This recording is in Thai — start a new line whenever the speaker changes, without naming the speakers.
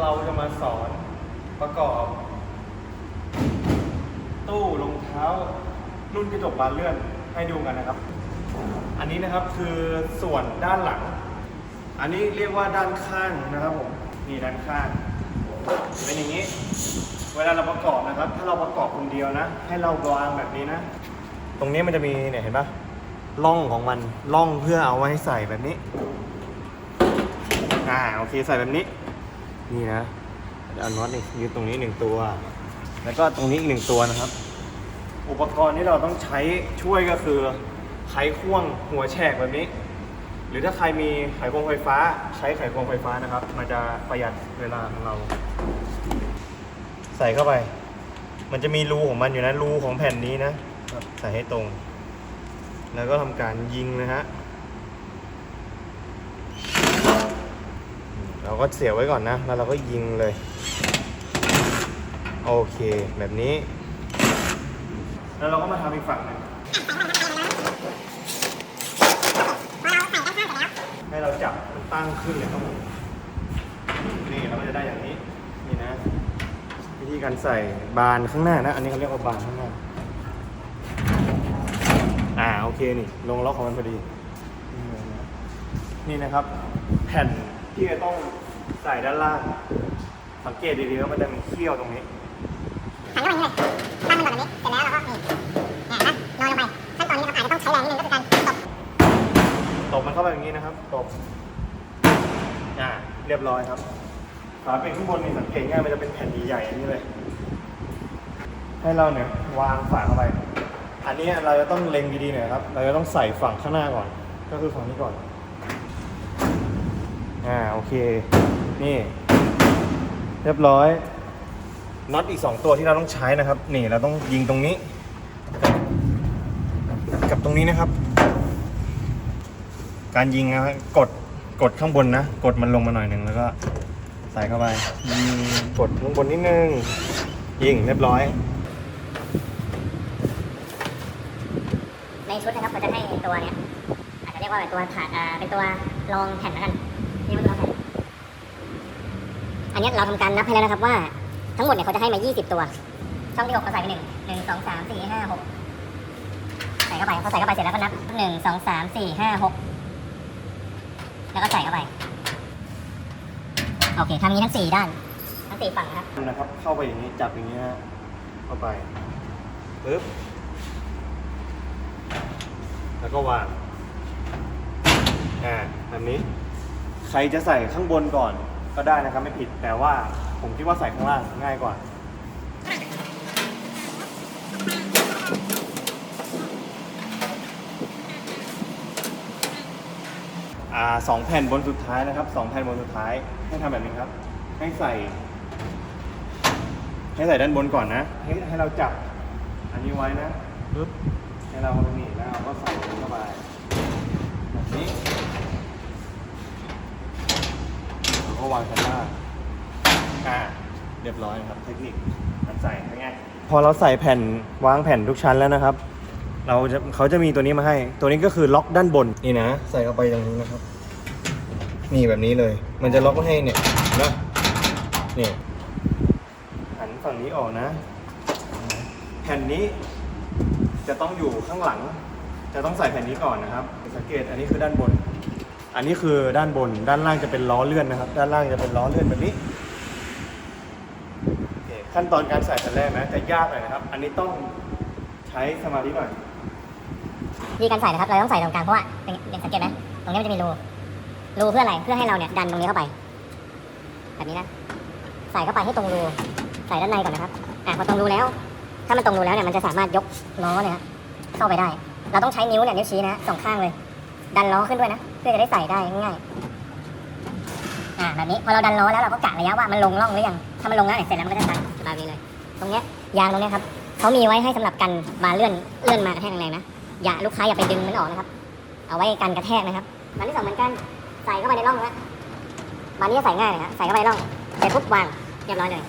เราจะมาสอนประกอบ ตู้รองเท้า รุ่นกระจกบานเลื่อนให้ดูกันนะครับ อันนี้นะครับคือส่วนด้านหลัง อันนี้เรียกว่าด้านข้างนะครับผมนี่ด้านข้างเป็นอย่างนี้ เวลาเราประกอบนะครับ ถ้าเราประกอบคนเดียวนะ ให้เราวางแบบนี้นะ ตรงนี้มันจะมีเนี่ยเห็นปะร่องของมันร่องเพื่อเอาไว้ให้ใส่แบบนี้อ่าโอเคใส่แบบนี้ นี่นะเอาน็อตนี่ยึดตรงนี้หนึ่งตัว แล้วก็ตรงนี้อีกหนึ่งตัวนะครับ อุปกรณ์ที่เราต้องใช้ช่วยก็คือไขควงหัวแฉกแบบนี้ หรือถ้าใครมีไขควงไฟฟ้า ใช้ไขควงไฟฟ้านะครับ มันจะประหยัดเวลาของเรา ใส่เข้าไป มันจะมีรูของมันอยู่นะรูของแผ่นนี้นะใส่ให้ตรง แล้วก็ทำการยิงนะฮะอืม เราก็เสียบไว้ก่อนนะ แล้วเราก็ยิงเลย โอเค แบบนี้ แล้วเราก็มาทำอีกฝั่งหนึงให้เราจับมันตั้งขึ้นเลยครับผมนี่เราก็จะได้อย่างนี้ นี่นะ วิธีการใส่บานข้างหน้านะ อันนี้เขาเรียกว่าบานข้างหน้า อ่า โอเคนี่ ลงล็อกของมันพอดี นี่นะนี่นะครับ แผ่นที่จะต้อง ใส่ด้านล่าง สังเกตดีๆว่ามันจะมีเขี้ยวตรงนี้
หันเข้าไปนี่เลยตั้งมันก่อนแบบนี้ เสร็จแล้วเราก็นี่เนี่ยนะนอนลงไป ขั้นตอนนี้นะครับอาจจะต้องใช้แรงนิดนึงก็คือการตบ
ตบมันเข้าไปอย่างนี้นะครับ ตบ อ่า เรียบร้อยครับฝาเป็นข้างบนนี่สังเกตง่ายมันจะเป็นแผ่นใหญ่ๆอย่างนี้เลย ให้เราเนี่ยวางฝาเข้าไป อันนี้เราจะต้องเล็งดีๆหน่อยครับ เราจะต้องใส่ฝั่งข้างหน้าก่อน ก็คือฝั่งนี้ก่อน อ่า โอเค นี่ เรียบร้อยน็อตอีก 2 ตัวที่เราต้องใช้นะครับ นี่เราต้องยิงตรงนี้ กับตรงนี้นะครับ การยิงนะกดกดข้างบนนะ กดมันลงมาหน่อยหนึ่งแล้วก็ใส่เข้าไปยิงกดข้างบนนิดนึงยิงเรียบร้อย
ในชุดนะครับเขาจะให้ตัวเนี้ยอาจจะเรียกว่าเป็นตัวผ่าเป็นตัวรองแผ่นแล้วกัน อันนี้เราทำการนับให้แล้วนะครับว่าทั้งหมดเนี่ยเขาจะให้มา 20 ตัว ช่องที่หกเขาใส่ไปหนึ่งหนึ่งสองสามสี่ห้าหกใส่เข้าไปเขาใส่เข้าไปเสร็จแล้วก็นับหนึ่งสองสามสี่ห้าหกแล้วก็ใส่เข้าไป โอเคทำนี้ทั้งสี่ด้านทั้งสี่ฝั่งนะครับ
นะครับ เข้าไปอย่างนี้จับอย่างนี้นะเข้าไปปึ๊บแล้วก็วางอ่าแบบนี้ ใครจะใส่ข้างบนก่อน ก็ได้นะครับไม่ผิดแต่ว่าผมคิดว่าใส่ข้างล่างง่ายกว่า อ่าสองแผ่นบนสุดท้ายนะครับสองแผ่นบนสุดท้ายให้ทำแบบนี้ครับ ให้ใส่ ให้ใส่ด้านบนก่อนนะ ให้ให้เราจับอันนี้ไว้นะปึ๊บให้เราหนีบแล้วเราก็ใส่เข้าไปแบบนี้เรา ก็วางชั้นล่างอ่า เรียบร้อยครับ เทคนิคการใส่ง่ายๆพอเราใส่แผ่นวางแผ่นทุกชั้นแล้วนะครับ เราจะเขาจะมีตัวนี้มาให้ ตัวนี้ก็คือล็อกด้านบนนี่นะ ใส่เข้าไปตรงนี้นะครับ นี่แบบนี้เลย มันจะล็อกไว้ให้เนี่ยนะนี่หันฝั่งนี้ออกนะ แผ่นนี้จะต้องอยู่ข้างหลัง จะต้องใส่แผ่นนี้ก่อนนะครับ สังเกตอันนี้คือด้านบน อันนี้คือด้านบนด้านล่างจะเป็นล้อเลื่อนนะครับ ด้านล่างจะเป็นล้อเลื่อนแบบนี้ขั้นตอนการใส่แต่แรกนะจะยากหน่อยนะครับ อันนี้ต้องใช้สมาธิหน่อย
วิธีการใส่นะครับเราต้องใส่ตรงกลางเพราะว่าเป็นสังเกตไหมตรงนี้มันจะมีรูรูเพื่ออะไรเพื่อให้เราเนี่ยดันตรงนี้เข้าไป แบบนี้นะใส่เข้าไปให้ตรงรูใส่ด้านในก่อนนะครับอะพอตรงรูแล้ว ถ้ามันตรงรูแล้วเนี่ยมันจะสามารถยกล้อเนี่ยเข้าไปได้ เราต้องใช้นิ้วเนี่ยนิ้วชี้นะสองข้างเลย ดันล้อขึ้นด้วยนะ เพื่อจะได้ใส่ได้ง่ายอ่าแบบนี้พอเราดันล้อแล้วเราก็กะระยะว่ามันลงร่องหรือยังถ้ามันลงแล้วเนี่ยเสร็จแล้วมันก็จะดันแบบนี้เลย ตรงเนี้ยยางตรงเนี้ยครับเขามีไว้ให้สำหรับกันบานเลื่อนเลื่อนมากระแทกแรงๆนะอย่าลูกค้าอย่าไปดึงมันออกนะครับ เอาไว้กันกระแทกนะครับบานที่สองเหมือนกันใส่เข้าไปในร่องแล้วบานนี้จะใส่ง่ายเลยครับใส่เข้าไปร่องเสร็จปุ๊บวางเรียบร้อยเลย